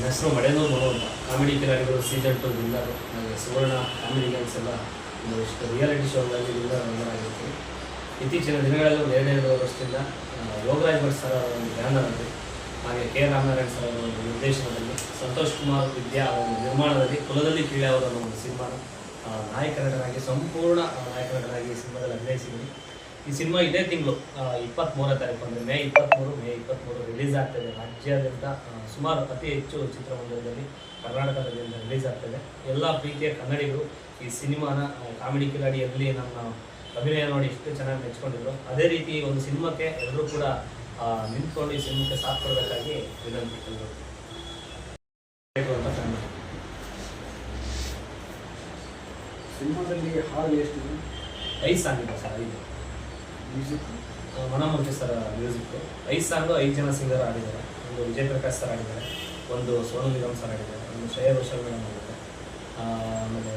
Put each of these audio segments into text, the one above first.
ಹೆಸರು ಮಡೆನೂರು ಮನು ಅಂತ ಕಾಮಿಡಿ ಕಿಲಾಡಿಗಳು ಸೀಸನ್ ಟು ವಿನ್ನರ್ ನನಗೆ ಸುವರ್ಣ ಕಾಮಿಡಿ ಗೇಮ್ಸ್ ಎಲ್ಲ ಒಂದಷ್ಟು ರಿಯಾಲಿಟಿ ಶೋಗಳಲ್ಲಿ ವಿನ್ನರ್ ವಿನ್ನರ್ ಆಗಿರ್ತೀನಿ ಇತ್ತೀಚಿನ ದಿನಗಳಲ್ಲಿ ಒಂದು ಎರಡೆರಡು ವರ್ಷದಿಂದ ಯೋಗರಾಜ್ ಭಟ್ ಸರ್ ಅವರ ಒಂದು ಬ್ಯಾನರಲ್ಲಿ ಹಾಗೆ ಕೆ ರಾಮನಾರಾಯಣ್ ಸರ್ ಅವರ ಒಂದು ನಿರ್ದೇಶನದಲ್ಲಿ ಸಂತೋಷ್ ಕುಮಾರ್ ವಿದ್ಯಾ ಅವರ ಒಂದು ನಿರ್ಮಾಣದಲ್ಲಿ ಕುಲದಲ್ಲಿ ಕೀಳೆ ಅವರ ಒಂದು ಸಿನಿಮಾನ ಆ, ನಾಯಕ ನಟನಾಗಿ ಸಂಪೂರ್ಣ ನಾಯಕ ನಟನಾಗಿ ಈ ಸಿನಿಮಾದಲ್ಲಿ ಅಭಿನಯಿಸಿದ್ದೀನಿ ಈ ಸಿನಿಮಾ ಇದೇ ತಿಂಗಳು ಇಪ್ಪತ್ತ್ಮೂರನೇ ತಾರೀಕು ಅಂದರೆ ಮೇ ಇಪ್ಪತ್ತ್ಮೂರು ಮೇ ಇಪ್ಪತ್ತ್ಮೂರು ರಿಲೀಸ್ ಆಗ್ತದೆ. ರಾಜ್ಯಾದ್ಯಂತ ಸುಮಾರು ಅತಿ ಹೆಚ್ಚು ಚಿತ್ರಮಂದಿರದಲ್ಲಿ ಕರ್ನಾಟಕದಲ್ಲಿ ರಿಲೀಸ್ ಆಗ್ತದೆ. ಎಲ್ಲ ಪ್ರೀತಿಯ ಕನ್ನಡಿಗರು ಈ ಸಿನಿಮಾನ ಕಾಮಿಡಿ ಕಿಲಾಡಿಯಲ್ಲಿ ನಮ್ಮ ಅಭಿನಯ ನೋಡಿ ಎಷ್ಟು ಚೆನ್ನಾಗಿ ಮೆಚ್ಕೊಂಡಿದ್ರು. ಅದೇ ರೀತಿ ಒಂದು ಸಿನಿಮಾಕ್ಕೆ ಎಲ್ಲರೂ ಕೂಡ ನಿಂತ್ಕೊಂಡು ಈ ಸಿನಿಮಾಕ್ಕೆ ಸಾಥ್ ಕೊಡಬೇಕಾಗಿ ವಿನಂತಿ ಸಿನಿಮಾದಲ್ಲಿ ಹಾಡು ಎಷ್ಟಿದೆ ಐದು ಸಾಂಗ್ ಇದೆ ಸರ್ ಐದು. Music Manomurthy sir music. ಐದು ಸಾಂಗು ಐದು ಜನ ಸಿಂಗರ್ ಆಡಿದ್ದಾರೆ. ಒಂದು ವಿಜಯ್ ಪ್ರಕಾಶ್ ಸರ್ ಆಡಿದ್ದಾರೆ, ಒಂದು ಸೋನು ನಿಗಮ್ ಸರ್ ಆಡಿದ್ದಾರೆ, ಒಂದು ಶ್ರೇಯ ರೋಷನ್ ಮೇಡಮ್ ಆಡಿದ್ದಾರೆ ಆಮೇಲೆ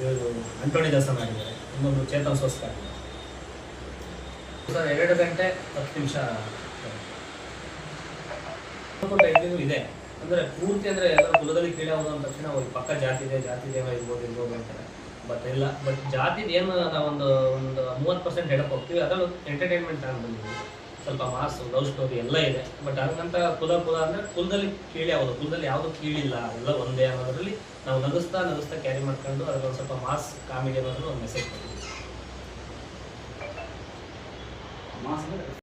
ಇವರು ಅಂಟೋಣಿ ದಾಸನ್ ಆಗಿದ್ದಾರೆ ಇನ್ನೊಂದು ಚೇತನ್ ಸೋಸ್ಕ ಆಡಿದ್ದಾರೆ. ಸರ್ ಎರಡು ಗಂಟೆ ಹತ್ತು ನಿಮಿಷ ಇದೆ. ಅಂದರೆ ಪೂರ್ತಿ ಅಂದರೆ ಎಲ್ಲರೂ ಕುಲದಲ್ಲಿ ಕೇಳಿ ಹೋದ ತಕ್ಷಣ ಪಕ್ಕ ಜಾತಿ ಇದೆ, ಜಾತಿ ದೇವ ಇರ್ಬೋದು ಇರ್ಬೋದು ಅಂತಾರೆ. ಬಟ್ ಇಲ್ಲ ಬಟ್ ಜಾತಿದು ಏನು ನಾವೊಂದು ಒಂದು ಒಂದು ಮೂವತ್ತು ಪರ್ಸೆಂಟ್ ಹೇಳಕ್ ಹೋಗ್ತೀವಿ. ಅದರಲ್ಲಿ ಎಂಟರ್ಟೈನ್ಮೆಂಟ್ ಆಗಿ ಬಂದಿದ್ದೀವಿ ಸ್ವಲ್ಪ ಮಾಸ್ ಲವ್ ಸ್ಟೋರಿ ಎಲ್ಲ ಇದೆ. ಬಟ್ ಅದಕ್ಕಂತ ಕುಲ ಕುಲ ಅಂದರೆ ಕುಲದಲ್ಲಿ ಕೀಳಿ ಯಾವುದು ಕುಲದಲ್ಲಿ ಯಾವುದು ಕೀಳಿಲ್ಲ, ಎಲ್ಲ ಒಂದೇ ಅನ್ನೋದ್ರಲ್ಲಿ ನಾವು ನಗಿಸ್ತಾ ನಗಿಸ್ತಾ ಕ್ಯಾರಿ ಮಾಡ್ಕೊಂಡು ಅದ್ರ ಒಂದು ಸ್ವಲ್ಪ ಮಾಸ್ ಕಾಮಿಡಿ ಅನ್ನೋದ್ರ ಒಂದು ಮೆಸೇಜ್ ಕೊಟ್ಟಿದ್ದೀವಿ ಮಾಸ್